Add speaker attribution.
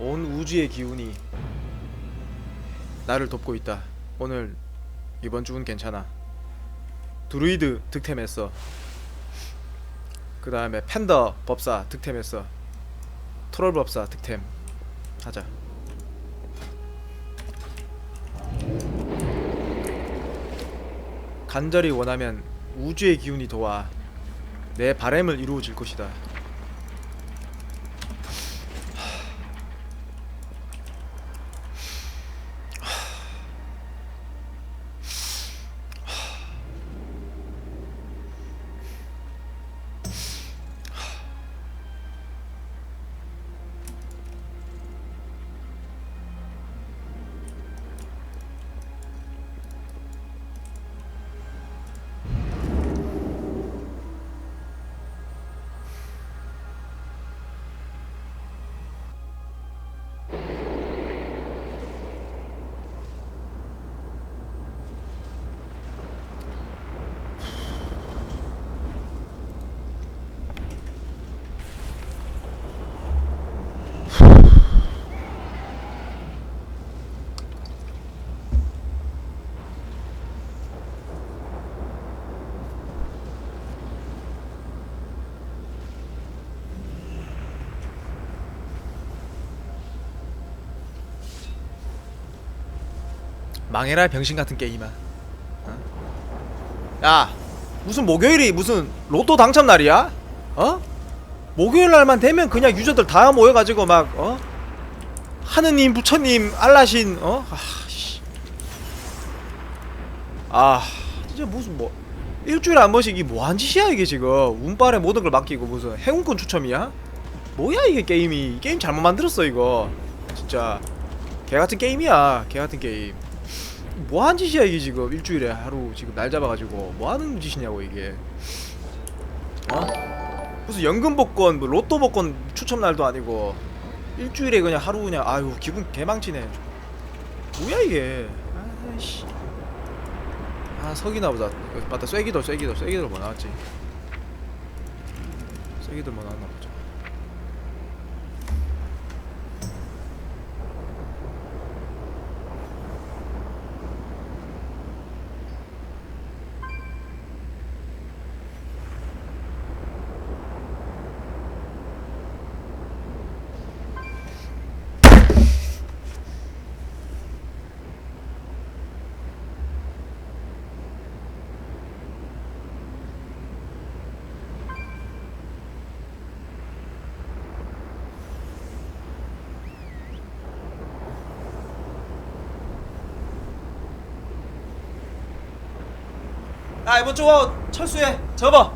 Speaker 1: 온 우주의 기운이 나를 돕고 있다. 오늘 이번 주는 괜찮아. 드루이드 득템했어. 그 다음에 팬더 법사 득템했어. 트롤 법사 득템 하자. 간절히 원하면 우주의 기운이 도와 내 바램을 이루어질 것이다. 망해라 병신 같은 게임아. 어? 야, 무슨 목요일이 무슨 로또 당첨 날이야? 어? 목요일 날만 되면 그냥 유저들 다 모여가지고 막 어? 하느님, 부처님, 알라신 어? 아, 씨. 아, 진짜 무슨 뭐 일주일에 한 번씩 이 뭐한 짓이야 이게 지금 운빨에 모든 걸 맡기고 무슨 행운권 추첨이야? 뭐야 이게 게임이 게임 잘못 만들었어 이거 진짜 개 같은 게임이야 개 같은 게임 뭐한 짓이야 이게 지금? 일주일에 하루 지금 날 잡아가지고. 뭐 하는 짓이냐고 이게. 어? 무슨 연금 복권 뭐 로또 복권 추첨 날도 아니고. 일주일에 그냥 하루 그냥 아유 기분 개망치네. 뭐야 이게? 아이씨. 아 석이나 보자. 맞다 쐐기돌 쐐기돌 쐐기돌 뭐 나왔지? 쐐기돌 뭐 나왔나 보자 아 이번 주 철수해. 접어